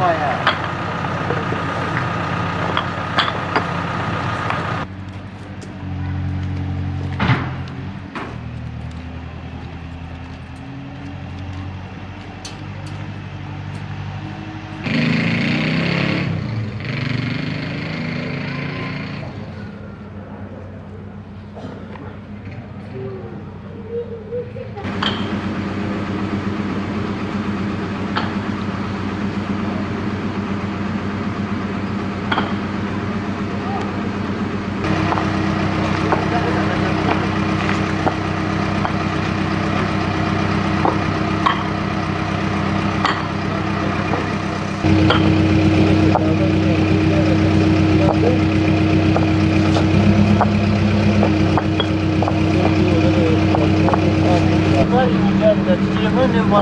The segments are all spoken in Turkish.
mày à.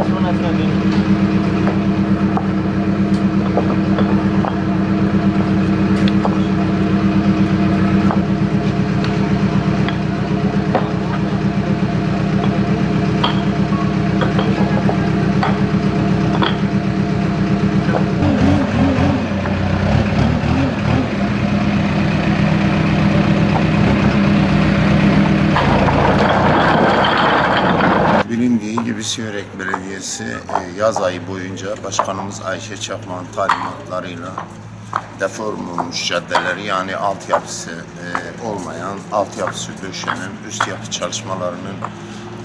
পড়াশোনা Bilindiği gibi Siverek Belediyesi e, yaz ayı boyunca Başkanımız Ayşe Çakmak'ın talimatlarıyla deformulmuş caddeleri yani altyapısı e, olmayan, altyapısı döşenen üst yapı çalışmalarının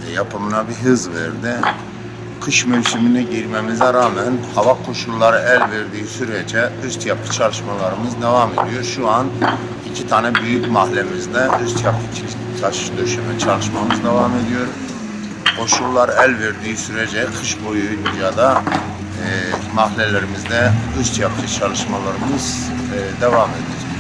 e, yapımına bir hız verdi. Kış mevsimine girmemize rağmen hava koşulları el verdiği sürece üst yapı çalışmalarımız devam ediyor. Şu an iki tane büyük mahallemizde üst yapı taş döşeme çalışmamız devam ediyor koşullar el verdiği sürece kış boyunca da e, mahallelerimizde üst yapıcı çalışmalarımız e, devam ediyor.